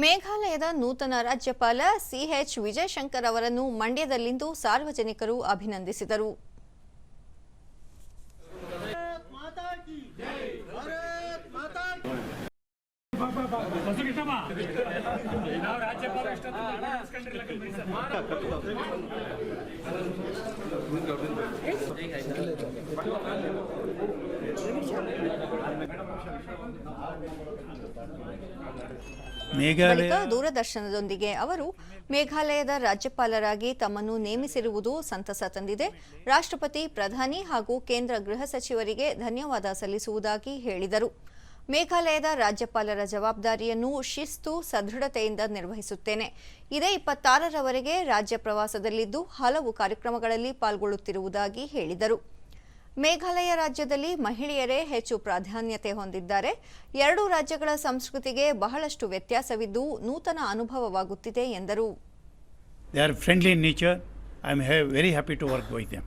ಮೇಘಾಲಯದ ನೂತನ ರಾಜ್ಯಪಾಲ ಸಿಎಚ್ ವಿಜಯಶಂಕರ್ ಅವರನ್ನು ಮಂಡ್ಯದಲ್ಲಿಂದು ಸಾರ್ವಜನಿಕರು ಅಭಿನಂದಿಸಿದರು. ಮೇಘಾಲಯ ದೂರದರ್ಶನದೊಂದಿಗೆ ಅವರು ಮೇಘಾಲಯದ ರಾಜ್ಯಪಾಲರಾಗಿ ತಮ್ಮನ್ನು ನೇಮಿಸಿರುವುದು ಸಂತಸ ತಂದಿದೆ. ರಾಷ್ಟ್ರಪತಿ, ಪ್ರಧಾನಿ ಹಾಗೂ ಕೇಂದ್ರ ಗೃಹ ಸಚಿವರಿಗೆ ಧನ್ಯವಾದ ಸಲ್ಲಿಸುವುದಾಗಿ ಹೇಳಿದರು. ಮೇಘಾಲಯದ ರಾಜ್ಯಪಾಲರ ಜವಾಬ್ದಾರಿಯನ್ನು ಶಿಸ್ತು, ಸದೃಢತೆಯಿಂದ ನಿರ್ವಹಿಸುತ್ತೇನೆ. ಇದೇ ಇಪ್ಪತ್ತಾರರವರೆಗೆ ರಾಜ್ಯ ಪ್ರವಾಸದಲ್ಲಿದ್ದು ಹಲವು ಕಾರ್ಯಕ್ರಮಗಳಲ್ಲಿ ಪಾಲ್ಗೊಳ್ಳುತ್ತಿರುವುದಾಗಿ ಹೇಳಿದರು. ಮೇಘಾಲಯ ರಾಜ್ಯದಲ್ಲಿ ಮಹಿಳೆಯರೇ ಹೆಚ್ಚು ಪ್ರಾಧಾನ್ಯತೆ ಹೊಂದಿದ್ದಾರೆ. ಎರಡೂ ರಾಜ್ಯಗಳ ಸಂಸ್ಕೃತಿಗೆ ಬಹಳಷ್ಟು ವ್ಯತ್ಯಾಸವಿದ್ದು ನೂತನ ಅನುಭವವಾಗುತ್ತಿದೆ ಎಂದರು. They are friendly in nature I am very happy to work work them.